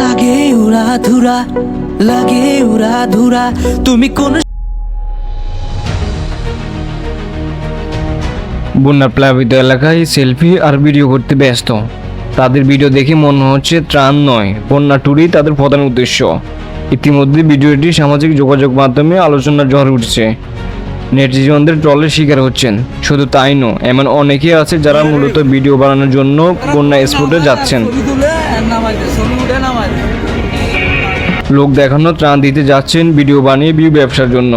লাগে উড়া ধুরা, লাগে উড়া ধুরা। তুমি কোন বন্যা প্লাবিত এলাকায় সেলফি আর ভিডিও করতে ব্যস্ত। তাদের ভিডিও দেখে মনে হচ্ছে ত্রাণ নয়, বন্যা ট্যুরই তাদের প্রধান উদ্দেশ্য। ইতিমধ্যে ভিডিওটি সামাজিক যোগাযোগ মাধ্যমে আলোচনার ঝড় উঠছে। নেটিজনদের ট্রলের শিকার হচ্ছেন। শুধু তাই নয়, এমন অনেকেই আছে যারা মূলত ভিডিও বানানোর জন্য বন্যা স্পোর্টে যাচ্ছেন। লোক দেখানো ত্রাণ দিতে যাচ্ছেন ভিডিও বানিয়ে ভিউ ব্যবসার জন্য।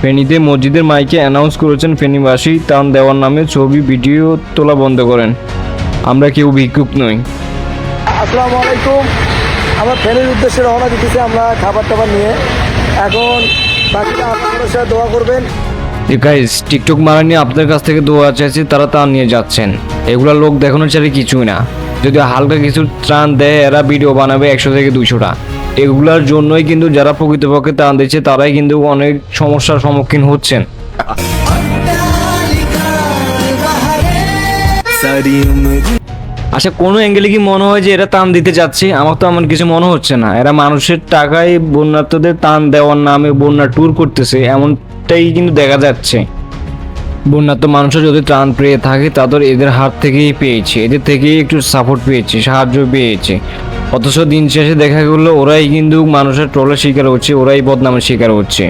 ফেনীতে মসজিদের মাইকে অ্যানাউন্স করেছেন ফেনীবাসী, ত্রাণ দেওয়ার নামে ছবি, ভিডিও তোলা বন্ধ করেন। আমরা কেউ ভিক্ষুক নই। আসসালামু আলাইকুম। আমরা ফ্যানের উদ্দেশ্যে রওনা দিতেছি, আমরা খাবার টাবার নিয়ে। এখন বাকিটা আপনারা দোয়া করবেন। গাইজ টিকটক মারা নিয়ে আপনাদের কাছ থেকে দোয়া চাইছি, তারা ত্রাণ নিয়ে যাচ্ছেন। এগুলা লোক দেখানোর ছাড়া কিছুই না। যদি হালকা কিছু ত্রাণ দেয়, এরা ভিডিও বানাবে একশো থেকে দুইশোটা। এগুলার জন্যই কিন্তু যারা প্রকৃতপক্ষে ত্রাণ দিচ্ছে, তারাই কিন্তু অনেক সমস্যার সম্মুখীন হচ্ছেন। আচ্ছা কোনো অ্যাঙ্গেলে কি মনে হয় যে এরা টান দিতে যাচ্ছে? আমার তো এমন কিছু মনে হচ্ছে না। এরা মানুষের টাকায় বন্যার্থদের টান দেওয়ার নামে বন্যা ট্যুর করতেছে, এমনটাই কিন্তু দেখা যাচ্ছে। বন্যার্থ মানুষের যদি ত্রাণ পেয়ে থাকে তাদের এদের হাত থেকেই পেয়েছে। এদের থেকেই একটু সাপোর্ট পেয়েছে, সাহায্য পেয়েছে। অথচ দিন শেষে দেখা গেলো, ওরাই কিন্তু মানুষের ট্রলের শিকার হচ্ছে, ওরাই বদনামের শিকার হচ্ছে।